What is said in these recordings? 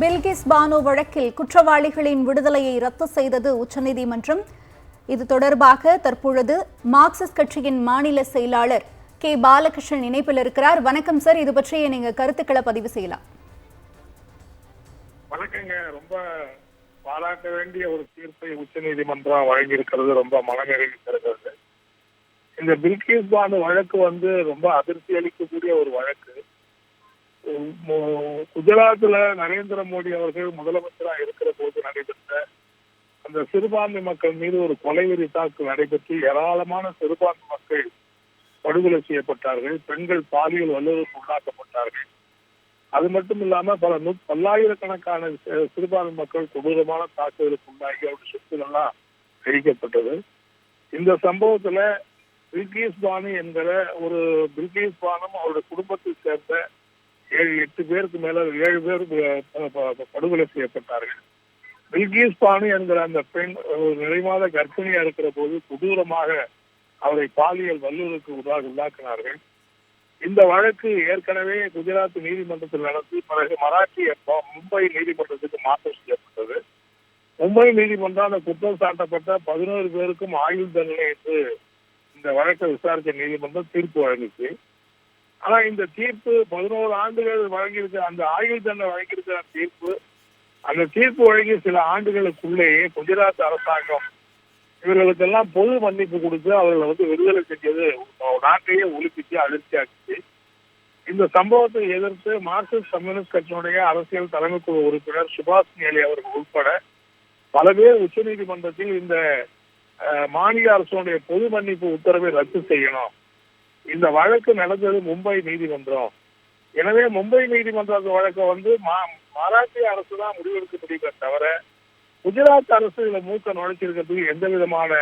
பில்கிஸ் பானு வழக்கில் குற்றவாளிகளின் விடுதலையை ரத்து செய்தது உச்சநீதிமன்றம். இது தொடர்பாக தற்பொழுது மார்க்சிஸ்ட் கட்சியின் மாநில செயலாளர் கே பாலகிருஷ்ணன் இணைப்பில் இருக்கிறார். வணக்கம் சார். இது பற்றிய நீங்க கருத்துக்களை பதிவு செய்யலாம். வணக்கங்க. ரொம்ப பாராட்ட வேண்டிய ஒரு தீர்ப்பை உச்சநீதிமன்றம் வழங்கியிருக்கிறது. ரொம்ப மனநிறைவு தருகிறது இந்த பில்கிஸ் பானு வழக்கு வந்து ரொம்ப அதிர்ச்சி அளிக்கக்கூடிய ஒரு வழக்கு. குஜராத்ல நரேந்திர மோடி அவர்கள் முதலமைச்சராக இருக்கிற போது நடைபெற்ற அந்த சிறுபான்மை மக்கள் மீது ஒரு கொலைவெறி தாக்கு நடைபெற்று ஏராளமான சிறுபான்மை மக்கள் படுகொலை செய்யப்பட்டார்கள். பெண்கள் பாலியல் வல்லுறவுக்கு உள்ளாக்கப்பட்டார்கள். அது மட்டும் இல்லாம பல நூ பல்லாயிரக்கணக்கான சிறுபான்மை மக்கள் கொடூரமான தாக்குதலுக்கு உள்ளாகி அவருடைய சொத்துக்கள் எல்லாம் அழிக்கப்பட்டது. இந்த சம்பவத்துல பில்கிஸ் பானு என்கிற ஒரு பில்கிஸ் பானும் அவருடைய குடும்பத்தை சேர்ந்த ஏழு எட்டு பேருக்கு மேல ஏழு பேர் படுகொலை செய்யப்பட்டார்கள். பில்கிஸ் பானு என்கிற அந்த பெண் ஒரு நிறைமாத கர்ப்பிணியா இருக்கிற போது கொடூரமாக அவரை பாலியல் வல்லுறவுக்கு உள்ளாக உள்ளாக்கினார்கள். இந்த வழக்கு ஏற்கனவே குஜராத் நீதிமன்றத்தில் நடத்தி பிறகு மராட்டிய மும்பை நீதிமன்றத்துக்கு மாற்றம் செய்யப்பட்டது. மும்பை நீதிமன்றம் அந்த குற்றம் சாட்டப்பட்ட பதினோரு பேருக்கும் ஆயுள் தண்டனை என்று இந்த வழக்கை விசாரித்த நீதிமன்றம் தீர்ப்பு வழங்குச்சு. ஆனா இந்த தீர்ப்பு பதினோரு ஆண்டுகள் வழங்கியிருக்க அந்த ஆயுள் தண்டனை வழங்கியிருக்கிற தீர்ப்பு அந்த தீர்ப்பு வழங்கிய சில ஆண்டுகளுக்குள்ளேயே குஜராத் அரசாங்கம் இவர்களுக்கெல்லாம் பொது மன்னிப்பு கொடுத்து அவர்களை வந்து விடுதலை செஞ்சது நாட்டையே ஒழிப்பிச்சு அதிர்ச்சியாச்சு இந்த சம்பவத்தை எதிர்த்து மார்க்சிஸ்ட் கம்யூனிஸ்ட் கட்சியினுடைய அரசியல் தலைமைக்குழு உறுப்பினர் சுபாஷ் நேலி அவர்கள் உட்பட பல பேர் உச்சநீதிமன்றத்தில் இந்த மாநில அரசுடைய பொது மன்னிப்பு உத்தரவை ரத்து செய்யணும். இந்த வழக்கு நடந்தது மும்பை நீதிமன்றம். எனவே மும்பை நீதிமன்ற வழக்கை வந்து மா- மராட்டிய அரசு தான் முடிவெடுக்க முடியுமே தவிர குஜராத் அரசு இதுல மூக்க நுழைச்சிருக்கிறதுக்கு எந்த விதமான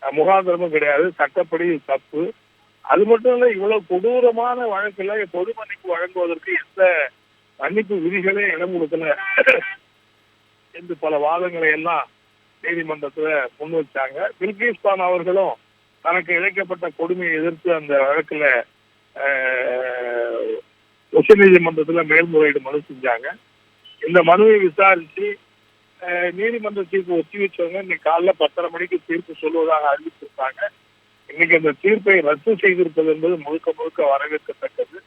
முகாந்திரமும் கிடையாது. சட்டப்படி தப்பு. அது மட்டும் இல்ல இவ்வளவு கொடூரமான வழக்குல பொது மன்னிப்பு வழங்குவதற்கு எந்த மன்னிப்பு விதிகளே இடம் கொடுக்கல. என்று பல வாதங்களை எல்லாம் நீதிமன்றத்துல முன் வச்சாங்க. பில்கிஸ்தான் அவர்களும் தனக்கு இழைக்கப்பட்ட கொடுமையை எதிர்த்து அந்த வழக்குல உச்ச உச்சநீதிமன்றத்துல மேல்முறையீடு மனு செஞ்சாங்க. இந்த மனுவை விசாரிச்சு நீதிமன்ற தீர்ப்பு ஒத்தி வச்சவங்க இன்னைக்கு காலைல பத்தரை மணிக்கு தீர்ப்பு சொல்வதாக அறிவிச்சிருக்காங்க. இன்னைக்கு அந்த தீர்ப்பை ரத்து செய்திருப்பது என்பது முழுக்க முழுக்க வரவேற்கத்தக்கது.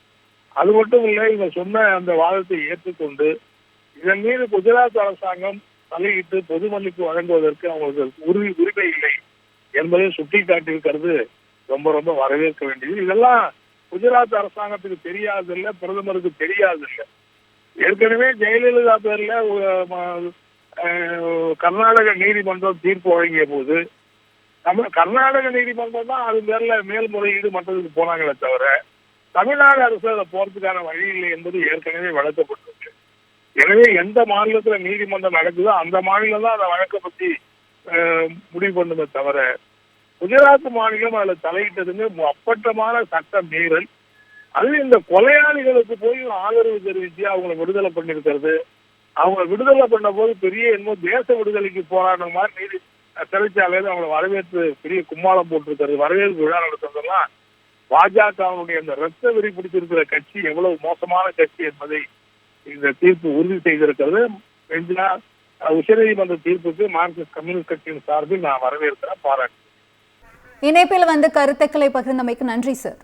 அது மட்டும் இல்லை இவங்க சொன்ன அந்த வாதத்தை ஏற்றுக்கொண்டு இதன் மீது குஜராத் அரசாங்கம் தலையிட்டு பொது மன்னிப்பு வழங்குவதற்கு அவங்களுக்கு உரிமை உரிமை இல்லை. என்பதை சுட்டிக்காட்டியிருக்கிறது ரொம்ப ரொம்ப வரவேற்க வேண்டியது. இதெல்லாம் குஜராத் அரசாங்கத்துக்கு தெரியாதில்லை பிரதமருக்கு தெரியாதில்லை ஏற்கனவே ஜெயலலிதா பேர்ல கர்நாடக நீதிமன்றம் தீர்ப்பு வழங்கிய போது நம்ம கர்நாடக நீதிமன்றம் தான் அது பேர்ல மேல்முறையீடு மற்றதுக்கு போனாங்களே தவிர தமிழ்நாடு அரசு அதை போறதுக்கான வழி இல்லை என்பது ஏற்கனவே வழக்கப்பட்டிருக்கு எனவே எந்த மாநிலத்துல நீதிமன்றம் நடக்குதோ அந்த மாநிலம் தான் அந்த வழக்கை பத்தி முடிவு பண்ணுமே தவிர குஜராத் மாநிலம் அதுல தலையிட்டதுன்னு அப்பட்டமான சட்ட மீறல். அது இந்த கொலையாளிகளுக்கு போய் ஆதரவு தெரிவிச்சு அவங்களை விடுதலை பண்ணிருக்கிறது. அவங்க விடுதலை பண்ண போது பெரிய என்னமோ தேச விடுதலைக்கு போராடுற மாதிரி நீதி சிறைச்சாலையில அவங்களை வரவேற்று பெரிய கும்மாளம் போட்டிருக்கிறது. வரவேற்பு விழா நடத்துறதெல்லாம் பாஜகவுடைய அந்த ரத்த வெறி பிடிச்சிருக்கிற கட்சி எவ்வளவு மோசமான கட்சி என்பதை இந்த தீர்ப்பு உறுதி செய்திருக்கிறது. உச்சநீதிமன்ற தீர்ப்புக்கு மார்க்சிஸ்ட் கம்யூனிஸ்ட் கட்சியின் சார்பில் நான் வரவேற்கிறேன் பாராட்டு இணைப்பில் வந்து கருத்துக்களை பகிர்ந்தமைக்கு நன்றி சார்.